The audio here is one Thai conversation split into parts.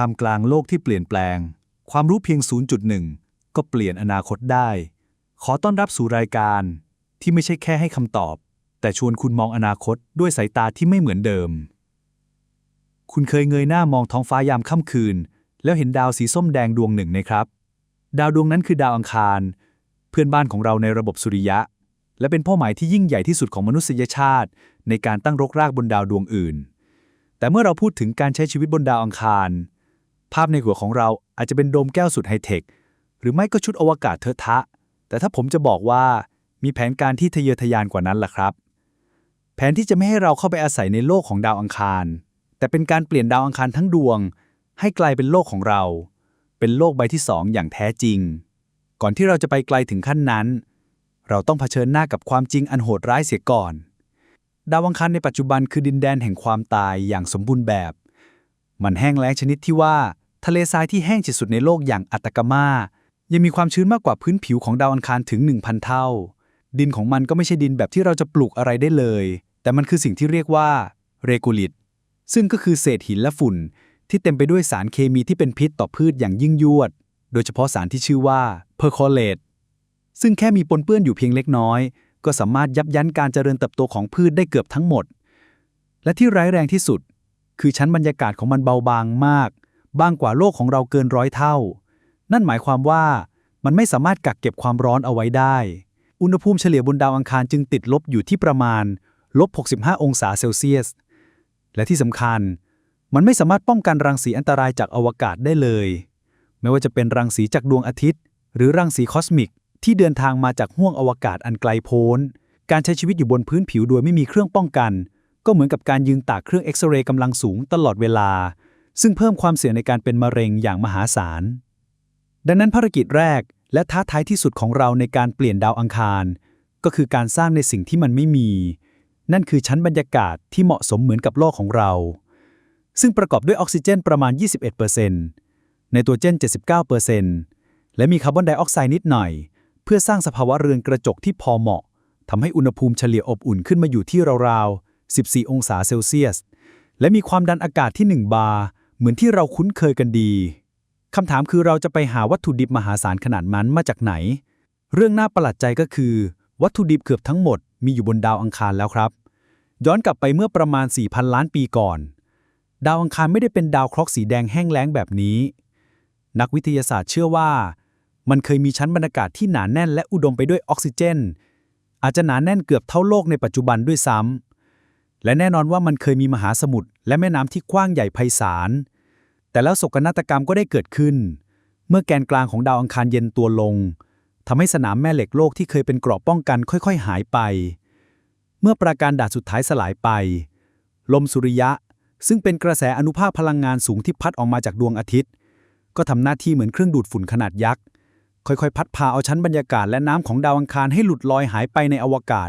ท่ามกลางโลกที่เปลี่ยนแปลง ความรู้เพียง 0.1 ก็เปลี่ยนอนาคตได้ ขอต้อนรับสู่รายการที่ไม่ใช่แค่ให้คำตอบ แต่ชวนคุณมองอนาคตด้วยสายตาที่ไม่เหมือนเดิม คุณเคยเงยหน้ามองท้องฟ้ายามค่ำคืน แล้วเห็นดาวสีส้มแดงดวงหนึ่งไหมครับ ดาวดวงนั้นคือดาวอังคาร เพื่อนบ้านของเราในระบบสุริยะ และเป็นเป้าหมายที่ยิ่งใหญ่ที่สุดของมนุษยชาติ ในการตั้งรกรากบนดาวดวงอื่นแต่เมื่อเราพูดถึงการใช้ชีวิตบนดาวอังคาร ภาพในหัวของเราอาจจะเป็นโดมแก้วสุดไฮเทค หรือไม่ก็ชุดอวกาศเทอะทะ แต่ถ้าผมจะบอกว่ามีแผนการที่ทะเยอทะยานกว่านั้นล่ะครับ แผนที่จะไม่ให้เราเข้าไปอาศัยในโลกของดาวอังคาร แต่เป็นการเปลี่ยนดาวอังคารทั้งดวง ให้กลายเป็นโลกของเรา เป็นโลกใบที่สองอย่างแท้จริง ก่อนที่เราจะไปไกลถึงขั้นนั้น เราต้องเผชิญหน้ากับความจริงอันโหดร้ายเสียก่อน ดาวอังคารในปัจจุบันคือดินแดนแห่งความตายอย่างสมบูรณ์แบบ มันแห้งแล้งชนิดที่ว่า ทะเลทรายที่แห้งที่สุดในโลกอย่างอัตกามา ยังมีความชื้นมากกว่าพื้นผิวของดาวอังคารถึง 1,000 เท่า ดินของมันก็ไม่ใช่ดินแบบที่เราจะปลูกอะไรได้เลย แต่มันคือสิ่งที่เรียกว่าเรกูลิตซึ่งก็คือเศษหินและฝุ่น ที่เต็มไปด้วยสารเคมีที่เป็นพิษต่อพืชอย่างยิ่งยวด โดยเฉพาะสารที่ชื่อว่าเพอร์คอเลตซึ่งแค่มีปนเปื้อนอยู่เพียงเล็กน้อย ก็สามารถยับยั้นการเจริญเติบโตของพืชได้เกือบทั้งหมด และที่ร้ายแรงที่สุด คือชั้นบรรยากาศของมันเบาบางมาก บางกว่าโลกของเราเกินร้อยเท่า นั่นหมายความว่ามันไม่สามารถกักเก็บความร้อนเอาไว้ได้ อุณหภูมิเฉลี่ยบนดาวอังคารจึงติดลบอยู่ที่ประมาณลบ 65 องศาเซลเซียส และที่สำคัญ มันไม่สามารถป้องกันรังสีอันตรายจากอวกาศได้เลย ไม่ว่าจะเป็นรังสีจากดวงอาทิตย์ หรือรังสีคอสมิก ที่เดินทางมาจากห้วงอวกาศอันไกลโพ้น การใช้ชีวิตอยู่บนพื้นผิวโดยไม่มีเครื่องป้องกัน ก็เหมือนกับการยืนตากเครื่องเอ็กซเรย์กำลังสูงตลอดเวลา ซึ่งเพิ่มความเสี่ยงในการเป็นมะเร็งอย่างมหาศาล ดังนั้นภารกิจแรกและท้าทายที่สุดของเราในการเปลี่ยนดาวอังคาร ก็คือการสร้างในสิ่งที่มันไม่มี นั่นคือชั้นบรรยากาศที่เหมาะสมเหมือนกับโลกของเรา ซึ่งประกอบด้วยออกซิเจนประมาณ 21%ไนโตรเจน 79%และมีคาร์บอนไดออกไซด์นิดหน่อย เพื่อสร้างสภาวะเรือนกระจกที่พอเหมาะทำให้อุณหภูมิเฉลี่ยอบอุ่นขึ้นมาอยู่ที่ราวๆ 14 องศาเซลเซียส และมีความดันอากาศที่ 1 บาร์ เหมือนที่เราคุ้นเคยกันดีคำถามคือเราจะไปหาวัตถุดิบมหาศาลขนาดนั้นมาจากไหน เรื่องน่าประหลาดใจก็คือ วัตถุดิบเกือบทั้งหมดมีอยู่บนดาวอังคารแล้วครับ ย้อนกลับไปเมื่อประมาณ 4,000 ล้านปีก่อน ดาวอังคารไม่ได้เป็นดาวเคราะห์สีแดงแห้งแล้งแบบนี้ นักวิทยาศาสตร์เชื่อว่า มันเคยมีชั้นบรรยากาศที่หนาแน่นและอุดมไปด้วยออกซิเจน อาจจะหนาแน่นเกือบเท่าโลกในปัจจุบันด้วยซ้ำและแน่นอนว่ามันเคยมีมหาสมุทรและแม่น้ำที่กว้างใหญ่ไพศาล แต่แล้วโศกนาฏกรรมก็ได้เกิดขึ้น เมื่อแกนกลางของดาวอังคารเย็นตัวลงทำให้สนามแม่เหล็กโลกที่เคยเป็นเกราะป้องกันค่อยๆ หายไป เมื่อปราการดาษสุดท้ายสลายไป ลมสุริยะ ซึ่งเป็นกระแสอนุภาคพลังงานสูงที่พัดออกมาจากดวงอาทิตย์ ก็ทำหน้าที่เหมือนเครื่องดูดฝุ่นขนาดยักษ์ ค่อยๆ พัดพาเอาชั้นบรรยากาศและน้ำของดาวอังคารให้หลุดลอยหายไปในอวกาศ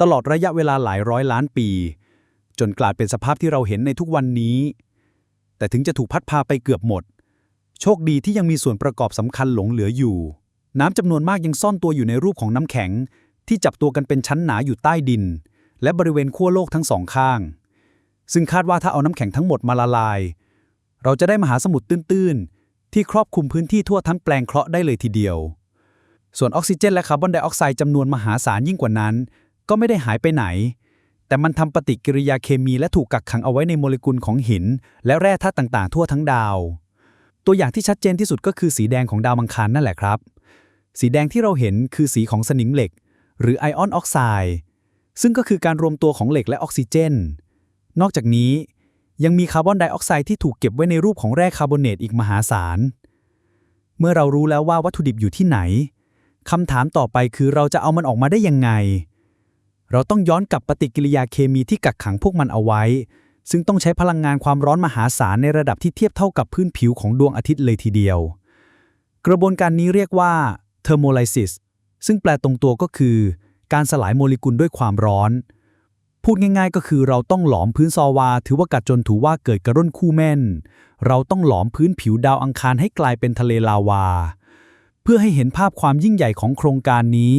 ตลอดระยะเวลาหลายร้อยล้านปี จนกลายเป็นสภาพที่เราเห็นในทุกวันนี้ แต่ถึงจะถูกพัดพาไปเกือบหมด โชคดีที่ยังมีส่วนประกอบสำคัญหลงเหลืออยู่ น้ำจำนวนมากยังซ่อนตัวอยู่ในรูปของน้ำแข็ง ที่จับตัวกันเป็นชั้นหนาอยู่ใต้ดิน และบริเวณขั้วโลกทั้งสองข้าง ซึ่งคาดว่าถ้าเอาน้ำแข็งทั้งหมดมาละลาย เราจะได้มหาสมุทรตื้นๆ ที่ครอบคลุมพื้นที่ทั่วทั้งแปลงเคราะห์ได้เลยทีเดียว ส่วนออกซิเจนและคาร์บอนไดออกไซด์จำนวนมหาศาลยิ่งกว่านั้น ก็ไม่ได้หายไปไหน แต่มันทำปฏิกิริยาเคมีและถูกกักขังเอาไว้ในโมเลกุลของหิน และแร่ธาตุต่างๆ ทั่วทั้งดาว ตัวอย่างที่ชัดเจนที่สุดก็คือสีแดงของดาวอังคารนั่นแหละครับ สีแดงที่เราเห็นคือสีของสนิมเหล็ก หรือไอออนออกไซด์ซึ่งก็คือการรวมตัวของเหล็กและออกซิเจน นอกจากนี้ยังมีคาร์บอนไดออกไซด์ที่ถูกเก็บไว้ในรูปของแร่คาร์บอเนตอีกมหาศาล เมื่อเรารู้แล้วว่าวัตถุดิบอยู่ที่ไหนคำถามต่อไปคือเราจะเอามันออกมาได้ยังไง เราต้องย้อนกลับปฏิกิริยาเคมีที่กักขังพวกมันเอาไว้ ซึ่งต้องใช้พลังงานความร้อนมหาศาลในระดับที่เทียบเท่ากับพื้นผิวของดวงอาทิตย์เลยทีเดียว กระบวนการนี้เรียกว่า thermolysis ซึ่งแปลตรงตัวก็คือ การสลายโมเลกุลด้วยความร้อน พูดง่ายๆ ก็คือเราต้องหลอมพื้นซอวา ถือว่ากัดจนถือว่าเกิดกระร่นคู่แม่น เราต้องหลอมพื้นผิวดาวอังคารให้กลายเป็นทะเลลาวา เพื่อให้เห็นภาพความยิ่งใหญ่ของโครงการนี้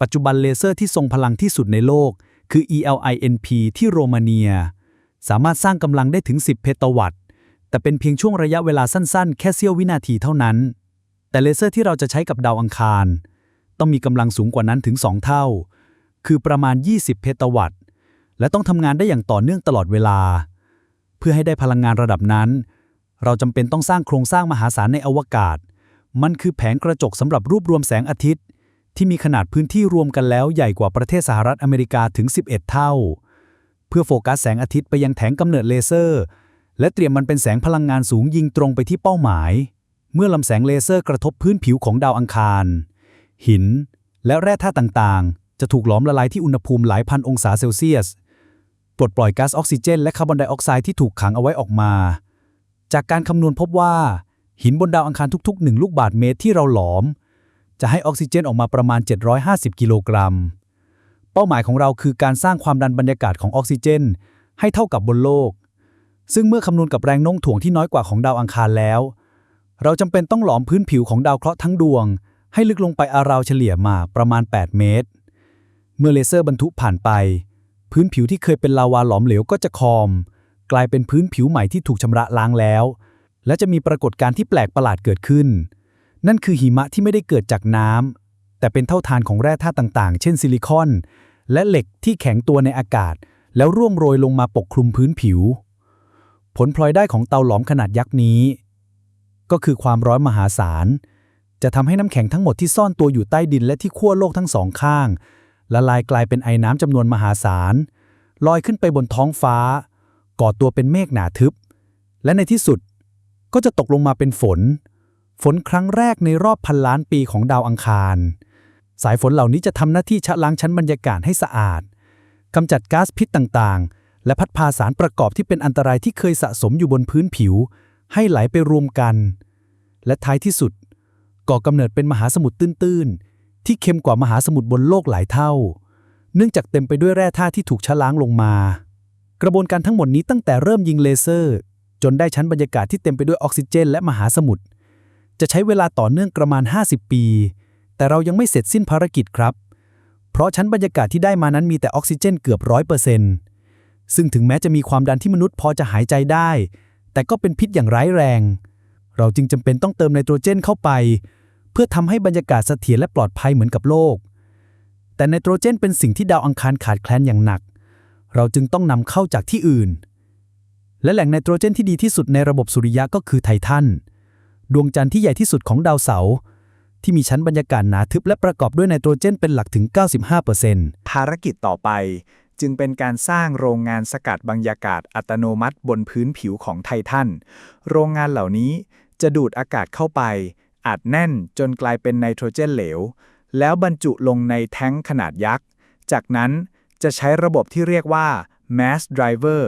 ปัจจุบันเลเซอร์ที่ทรงพลังที่สุดในโลก คือ ELINP ที่โรมาเนีย สามารถสร้างกำลังได้ถึง 10 เพตาวัตต์ แต่เป็นเพียงช่วงระยะเวลาสั้นๆ แค่เสี้ยววินาทีเท่านั้น แต่เลเซอร์ที่เราจะใช้กับดาวอังคาร ต้องมีกำลังสูงกว่านั้นถึง 2 เท่า คือประมาณ 20 เพตาวัตต์ และต้องทำงานได้อย่างต่อเนื่องตลอดเวลา เพื่อให้ได้พลังงานระดับนั้น เราจำเป็นต้องสร้างโครงสร้างมหาศาลในอวกาศ มันคือแผงกระจกสำหรับรวบรวมแสงอาทิตย์ ที่มีขนาดพื้นที่รวมกันแล้วใหญ่กว่าประเทศสหรัฐอเมริกาถึง 11 เท่า เพื่อโฟกัสแสงอาทิตย์ไปยังแผงกำเนิดเลเซอร์ และเตรียมมันเป็นแสงพลังงานสูงยิงตรงไปที่เป้าหมาย เมื่อลำแสงเลเซอร์กระทบพื้นผิวของดาวอังคาร หิน และแร่ธาตุต่างๆ จะถูกหลอมละลายที่อุณหภูมิหลายพันองศาเซลเซียสปลดปล่อยก๊าซออกซิเจน และคาร์บอนไดออกไซด์ที่ถูกขังเอาไว้ออกมา จากการคำนวณพบว่า หินบนดาวอังคารทุกๆ 1 ลูกบาศก์เมตรที่เราหลอม จะให้ออกซิเจนออกมาประมาณ 750 กิโลกรัม เป้าหมายของเราคือการสร้างความดันบรรยากาศของออกซิเจน ให้เท่ากับบนโลก ซึ่งเมื่อคำนวณกับแรงโน้มถ่วงที่น้อยกว่าของดาวอังคารแล้ว เราจำเป็นต้องหลอมพื้นผิวของดาวเคราะห์ทั้งดวง ให้ลึกลงไปอาราวเฉลี่ยมาประมาณ 8 เมตร เมื่อเลเซอร์บรรทุผ่านไป พื้นผิวที่เคยเป็นลาวาหลอมเหลวก็จะคอม กลายเป็นพื้นผิวใหม่ที่ถูกชำระล้างแล้ว และจะมีปรากฏการณ์ที่แปลกประหลาดเกิดขึ้น นั่นคือหิมะที่ไม่ได้เกิดจากน้ำ แต่เป็นเท่าทานของแร่ธาตุต่างๆ เช่นซิลิคอน และเหล็กที่แข็งตัวในอากาศ แล้วร่วงโรยลงมาปกคลุมพื้นผิว ผลพลอยได้ของเตาหลอมขนาดยักษ์นี้ ก็คือความร้อนมหาศาล จะทำให้น้ำแข็งทั้งหมดที่ซ่อนตัวอยู่ใต้ดินและที่ขั้วโลกทั้งสองข้าง ละลายกลายเป็นไอน้ำจำนวนมหาศาลลอยขึ้นไปบนท้องฟ้า ก่อตัวเป็นเมฆหนาทึบ และในที่สุดก็จะตกลงมาเป็นฝน ฝนครั้งแรกในรอบพันล้านปีของดาวอังคาร สายฝนเหล่านี้จะทำหน้าที่ชะล้างชั้นบรรยากาศให้สะอาดกำจัดก๊าซพิษต่างๆ และพัดพาสารประกอบที่เป็นอันตรายที่เคยสะสมอยู่บนพื้นผิว ให้ไหลไปรวมกัน และท้ายที่สุด ก่อกำเนิดเป็นมหาสมุทรตื้นๆ ที่เค็มกว่ามหาสมุทรบนโลกหลายเท่า เนื่องจากเต็มไปด้วยแร่ธาตุที่ถูกชะล้างลงมา กระบวนการทั้งหมดนี้ตั้งแต่เริ่มยิงเลเซอร์ จนได้ชั้นบรรยากาศที่เต็มไปด้วยออกซิเจน และมหาสมุทร จะใช้เวลาต่อเนื่องประมาณ 50 ปี แต่เรายังไม่เสร็จสิ้นภารกิจครับ เพราะชั้นบรรยากาศที่ได้มานั้นมีแต่ออกซิเจนเกือบร้อยเปอร์เซ็นต์ซึ่งถึงแม้จะมีความดันที่มนุษย์พอจะหายใจได้ แต่ก็เป็นพิษอย่างร้ายแรง เราจึงจำเป็นต้องเติมไนโตรเจนเข้าไป เพื่อทำให้บรรยากาศเสถียรและปลอดภัยเหมือนกับโลก แต่ไนโตรเจนเป็นสิ่งที่ดาวอังคารขาดแคลนอย่างหนัก เราจึงต้องนำเข้าจากที่อื่น และแหล่งไนโตรเจนที่ดีที่สุดในระบบสุริยะก็คือไททัน ดวงจันทร์ที่ใหญ่ที่สุดของดาวเสาร์ที่มีชั้นบรรยากาศหนาทึบและประกอบด้วยไนโตรเจนเป็นหลักถึง 95%ภารกิจต่อไปจึงเป็นการสร้างโรงงานสกัดบรรยากาศอัตโนมัติบนพื้นผิวของไททัน โรงงานเหล่านี้จะดูดอากาศเข้าไป อัดแน่นจนกลายเป็นไนโตรเจนเหลว แล้วบรรจุลงในแท้งขนาดยักษ์ จากนั้นจะใช้ระบบที่เรียกว่า mass driver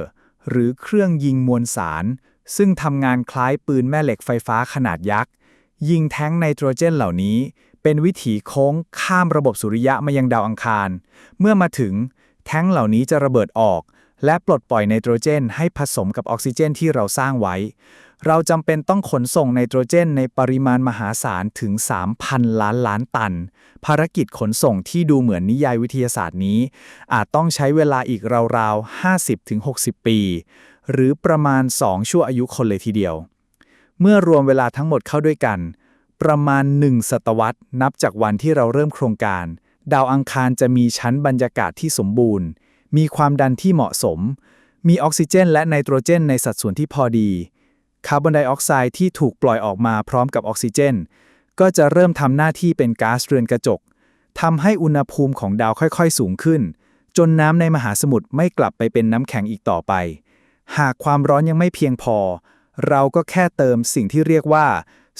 หรือเครื่องยิงมวลสาร ซึ่งทำงานคล้ายปืนแม่เหล็กไฟฟ้าขนาดยักษ์ ยิงแท้งไนโตรเจนเหล่านี้ เป็นวิถีโค้งข้ามระบบสุริยะมายังดาวอังคาร เมื่อมาถึง แท้งเหล่านี้จะระเบิดออก และปลดปล่อยไนโตรเจน ให้ผสมกับออกซิเจนที่เราสร้างไว้ เราจำเป็นต้องขนส่งไนโตรเจน ในปริมาณมหาศาลถึง 3,000 ล้านล้านตัน ภารกิจขนส่งที่ดูเหมือนนิยายวิทยาศาสตร์นี้ อาจต้องใช้เวลาอีกราวๆ 50-60 ปี หรือประมาณ 2 ชั่วอายุคนเลยทีเดียว เมื่อรวมเวลาทั้งหมดเข้าด้วยกัน ประมาณ 1 ศตวรรษ นับจากวันที่เราเริ่มโครงการ ดาวอังคารจะมีชั้นบรรยากาศที่สมบูรณ์ มีความดันที่เหมาะสม มีออกซิเจน และไนโตรเจน ในสัดส่วนที่พอดี คาร์บอนไดออกไซด์ที่ถูกปล่อยออกมาพร้อมกับออกซิเจน ก็จะเริ่มทำหน้าที่เป็นก๊าซเรือนกระจกทำให้อุณหภูมิของดาวค่อยๆ สูงขึ้น จนน้ำในมหาสมุทรไม่กลับไปเป็นน้ำแข็งอีกต่อไป หากความร้อนยังไม่เพียงพอ เราก็แค่เติมสิ่งที่เรียกว่า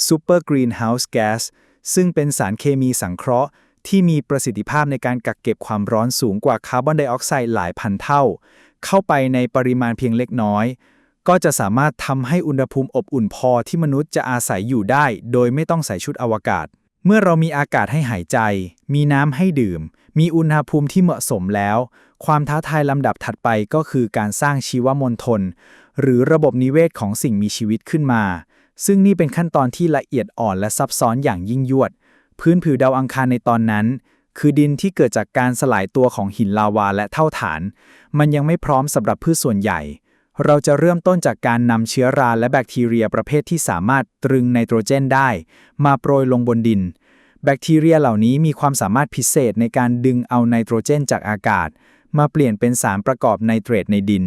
Super Greenhouse Gas ซึ่งเป็นสารเคมีสังเคราะห์ ที่มีประสิทธิภาพในการกักเก็บความร้อนสูงกว่าคาร์บอนไดออกไซด์หลายพันเท่า เข้าไปในปริมาณเพียงเล็กน้อย ก็จะสามารถทำให้อุณหภูมิอบอุ่นพอที่มนุษย์จะอาศัยอยู่ได้ โดยไม่ต้องใส่ชุดอวกาศ เมื่อเรามีอากาศให้หายใจ มีน้ำให้ดื่ม มีอุณหภูมิที่เหมาะสมแล้ว ความท้าทายลำดับถัดไปก็คือการสร้างชีวมณฑลหรือระบบนิเวศของสิ่งมีชีวิตขึ้นมา ซึ่งนี่เป็นขั้นตอนที่ละเอียดอ่อนและซับซ้อนอย่างยิ่งยวด พื้นผิวดาวอังคารในตอนนั้น คือดินที่เกิดจากการสลายตัวของหินลาวาและเท่าฐาน มันยังไม่พร้อมสำหรับพืชส่วนใหญ่ เราจะเริ่มต้นจากการนำเชื้อราและแบคทีเรียประเภทที่สามารถตรึงไนโตรเจนได้ มาโปรยลงบนดิน แบคทีเรียเหล่านี้มีความสามารถพิเศษในการดึงเอาไนโตรเจนจากอากาศ มาเปลี่ยนเป็นสารประกอบไนเตรตในดิน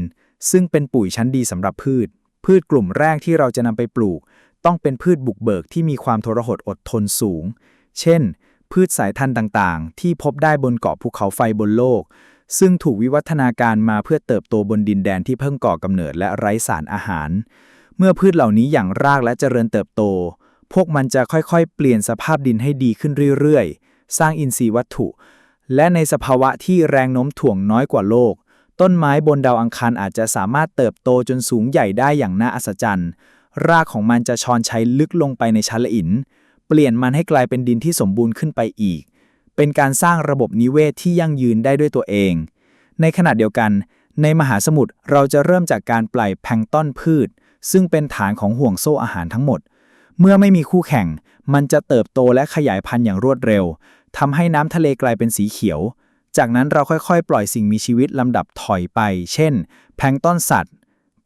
ซึ่งเป็นปุ๋ยชั้นดีสำหรับพืช พืชกลุ่มแรกที่เราจะนำไปปลูก ต้องเป็นพืชบุกเบิกที่มีความทรหดอดทนสูง เช่น พืชสายพันธุ์ต่างๆ ที่พบได้บนเกาะภูเขาไฟบนโลก ซึ่งถูกวิวัฒนาการมาเพื่อเติบโตบนดินแดนที่เพิ่งก่อกำเนิดและไร้สารอาหาร เมื่อพืชเหล่านี้อย่างรากและเจริญเติบโต พวกมันจะค่อยๆ เปลี่ยนสภาพดินให้ดีขึ้นเรื่อยๆ สร้างอินทรีย์วัตถุ และในสภาวะที่แรงโน้มถ่วงน้อยกว่าโลก ต้นไม้บนดาวอังคารอาจจะสามารถเติบโตจนสูงใหญ่ได้อย่างน่าอัศจรรย์ รากของมันจะชอนชัยลึกลงไปในชั้นละอิน เปลี่ยนมันให้กลายเป็นดินที่สมบูรณ์ขึ้นไปอีก เป็นการสร้างระบบนิเวศที่ยั่งยืนได้ด้วยตัวเอง ในขณะเดียวกัน ในมหาสมุทรเราจะเริ่มจากการปล่อยแพลงต้นพืช ซึ่งเป็นฐานของห่วงโซ่อาหารทั้งหมด เมื่อไม่มีคู่แข่ง มันจะเติบโตและขยายพันธุ์อย่างรวดเร็วทำให้น้ำทะเลกลายเป็นสีเขียว จากนั้นเราค่อยๆ ปล่อยสิ่งมีชีวิตลำดับถอยไป เช่น แพลงต้นสัตว์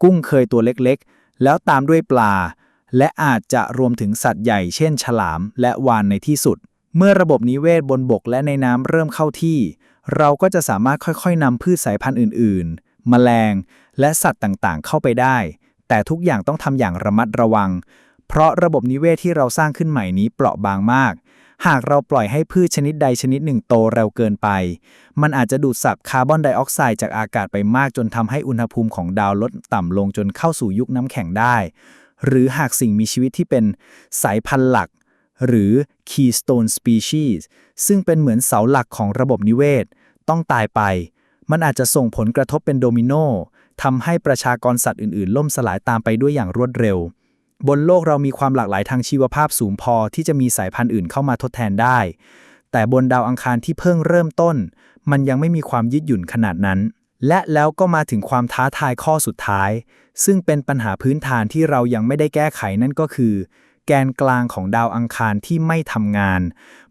กุ้งเคยตัวเล็กๆ แล้วตามด้วยปลา และอาจจะรวมถึงสัตว์ใหญ่ เช่น ฉลาม และวาฬในที่สุด เมื่อระบบนิเวศบนบกและในน้ำเริ่มเข้าที่ เราก็จะสามารถค่อยๆนำพืชสายพันธุ์อื่นๆ แมลง และสัตว์ต่างๆ เข้าไปได้ แต่ทุกอย่างต้องทำอย่างระมัดระวัง เพราะระบบนิเวศที่เราสร้างขึ้นใหม่นี้เปราะบางมาก หากเราปล่อยให้พืชชนิดใดชนิดหนึ่งโตเร็วเกินไป มันอาจจะดูดซับคาร์บอนไดออกไซด์จากอากาศไปมากจนทำให้อุณหภูมิของดาวลดต่ำลงจนเข้าสู่ยุคน้ำแข็งได้หรือหากสิ่งมีชีวิตที่เป็นสายพันธุ์หลัก หรือ keystone species ซึ่งเป็นเหมือนเสาหลักของระบบนิเวศ ต้องตายไป มันอาจจะส่งผลกระทบเป็นโดมิโนทำให้ประชากรสัตว์อื่น ๆ ล่มสลายตามไปด้วยอย่างรวดเร็ว บนโลกเรามีความหลากหลายทางชีวภาพสูงพอที่จะมีสายพันธุ์อื่นเข้ามาทดแทนได้ แต่บนดาวอังคารที่เพิ่งเริ่มต้น มันยังไม่มีความยืดหยุ่นขนาดนั้น และแล้วก็มาถึงความท้าทายข้อสุดท้าย ซึ่งเป็นปัญหาพื้นฐานที่เรายังไม่ได้แก้ไขนั่นก็คือ แกนกลางของดาวอังคารที่ไม่ทำงาน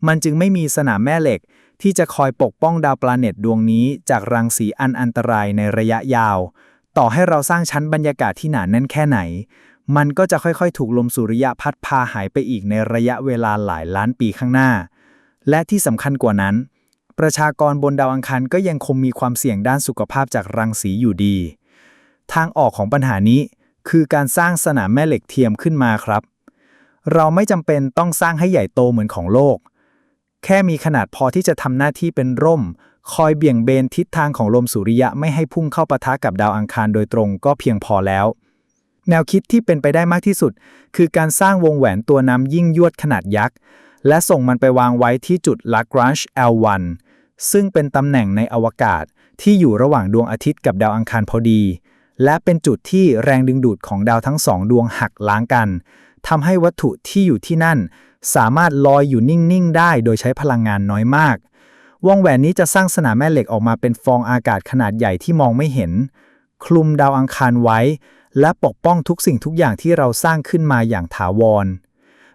มันจึงไม่มีสนามแม่เหล็ก ที่จะคอยปกป้องดาวปลาเน็ตดวงนี้จากรังสีอันอันตรายในระยะยาว ต่อให้เราสร้างชั้นบรรยากาศที่หนาแน่นแค่ไหน มันก็จะค่อยๆ ถูกลมสุริยะพัดพาหายไปอีกในระยะเวลาหลายล้านปีข้างหน้า และที่สำคัญกว่านั้น ประชากรบนดาวอังคารก็ยังคงมีความเสี่ยงด้านสุขภาพจากรังสีอยู่ดี ทางออกของปัญหานี้คือการสร้างสนามแม่เหล็กเทียมขึ้นมาครับ เราไม่จำเป็นต้องสร้างให้ใหญ่โตเหมือนของโลก แค่มีขนาดพอที่จะทำหน้าที่เป็นร่ม คอยเบี่ยงเบนทิศทางของลมสุริยะไม่ให้พุ่งเข้าปะทะกับดาวอังคารโดยตรงก็เพียงพอแล้ว แนวคิดที่เป็นไปได้มากที่สุด คือการสร้างวงแหวนตัวน้ำยิ่งยวดขนาดยักษ์ และส่งมันไปวางไว้ที่จุด Lagrange L1 ซึ่งเป็นตำแหน่งในอวกาศที่อยู่ระหว่างดวงอาทิตย์กับดาวอังคารพอดี และเป็นจุดที่แรงดึงดูดของดาวทั้งสองดวงหักล้างกัน ทำให้วัตถุที่อยู่ที่นั่น สามารถลอยอยู่นิ่ง ๆ ได้โดยใช้พลังงานน้อยมาก วงแหวนนี้จะสร้างสนามแม่เหล็กออกมาเป็นฟองอากาศขนาดใหญ่ที่มองไม่เห็น คลุมดาวอังคารไว้ และปกป้องทุกสิ่งทุกอย่างที่เราสร้างขึ้นมาอย่างถาวร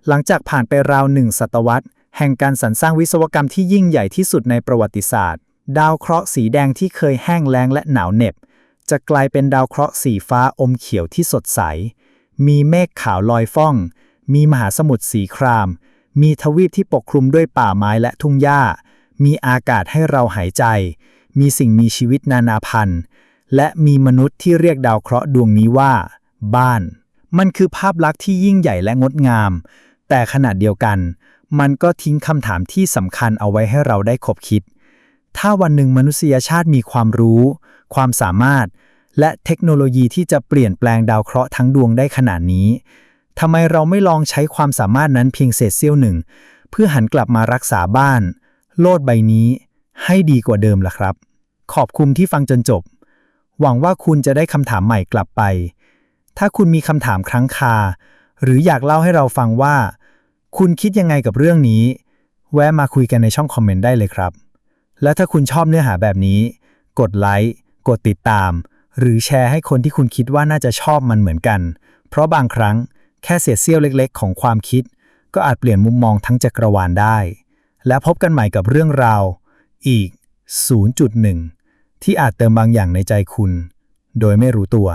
หลังจากผ่านไปราวหนึ่งศตวรรษ แห่งการสรรสร้างวิศวกรรมที่ยิ่งใหญ่ที่สุดในประวัติศาสตร์ ดาวเคราะห์สีแดงที่เคยแห้งแล้งและหนาวเหน็บจะกลายเป็นดาวเคราะห์สีฟ้าอมเขียวที่สดใส มีเมฆขาวลอยฟ้อง มีมหาสมุทรสีคราม มีทวีปที่ปกคลุมด้วยป่าไม้และทุ่งหญ้า มีอากาศให้เราหายใจ มีสิ่งมีชีวิตนานาพันธุ์ และมีมนุษย์ที่เรียกดาวเคราะห์ดวงนี้ว่า บ้าน มันคือภาพลักษณ์ที่ยิ่งใหญ่และงดงาม แต่ขณะเดียวกัน มันก็ทิ้งคำถามที่สำคัญเอาไว้ให้เราได้คบคิด ถ้าวันหนึ่งมนุษยชาติมีความรู้ ความสามารถ และเทคโนโลยีที่จะเปลี่ยนแปลงดาวเคราะห์ทั้งดวงได้ขนาดนี้ทำไมเราไม่ลองใช้ความสามารถนั้นเพียงเศษเสี้ยวหนึ่ง เพื่อหันกลับมารักษาบ้าน โลดใบนี้ ให้ดีกว่าเดิมล่ะครับ ขอบคุณที่ฟังจนจบ หวังว่าคุณจะได้คำถามใหม่กลับไป ถ้าคุณมีคำถามครั้งคา หรืออยากเล่าให้เราฟังว่า คุณคิดยังไงกับเรื่องนี้ แวะมาคุยกันในช่องคอมเมนต์ได้เลยครับ และถ้าคุณชอบเนื้อหาแบบนี้ กดไลค์กดติดตาม หรือแชร์ให้คนที่คุณคิดว่าน่าจะชอบมันเหมือนกัน เพราะบางครั้งแค่เศษเสี้ยวเล็กๆ ของความคิด ก็อาจเปลี่ยนมุมมองทั้งจักรวาลได้ และพบกันใหม่กับเรื่องราว อีก 0.1 ที่อาจเติมบางอย่างในใจคุณ โดยไม่รู้ตัว